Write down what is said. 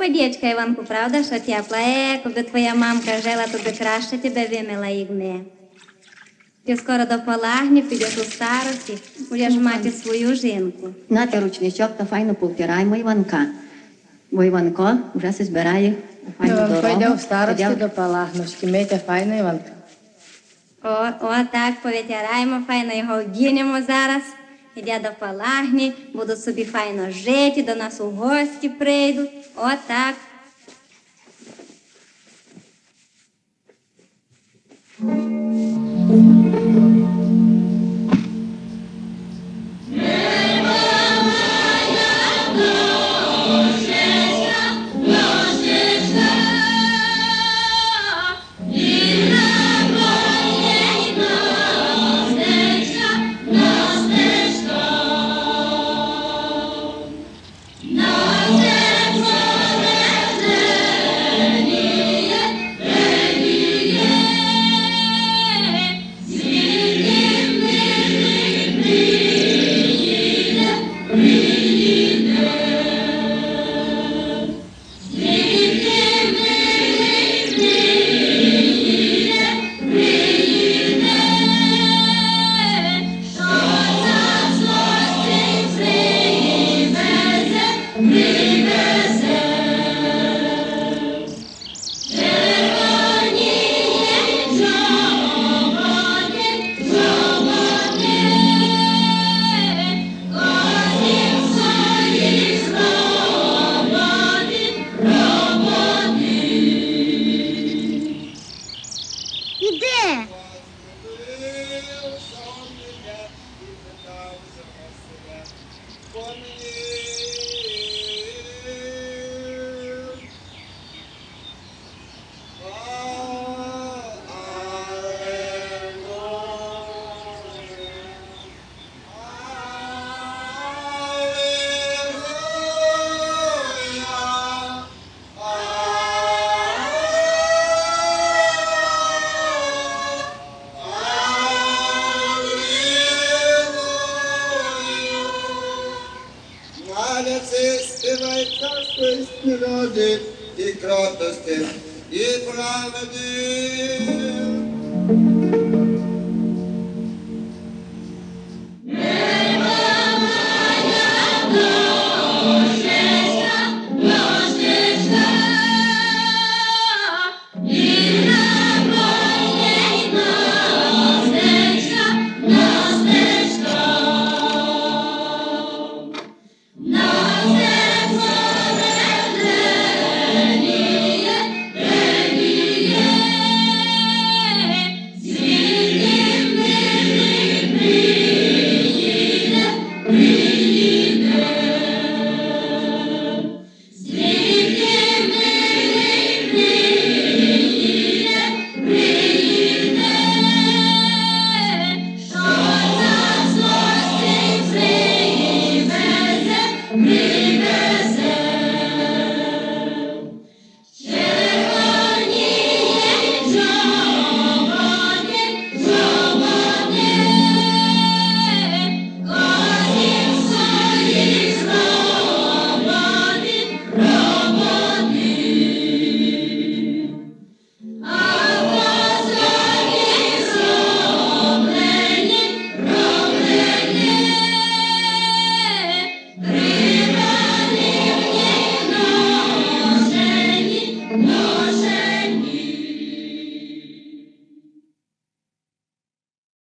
Водічка, Іванку, правда, що тепла? Е, коли твоя мамка жила, то би краще тебе вимила, як ми. Ти скоро до полагні, підеш у старості, будеш мати свою жінку. Нате ручничок та файно повтираємо Іванка. Бо Іванко вже се збирає у файну дорогу. йде в старості Піде- до Палагнушки. Мийте файно, Іванка. О, о, так, повитяраємо, файно його одінемо зараз. Іде до палагні, будуть собі файно жити, до нас у Галяці співай царської природи і кротости, і правди.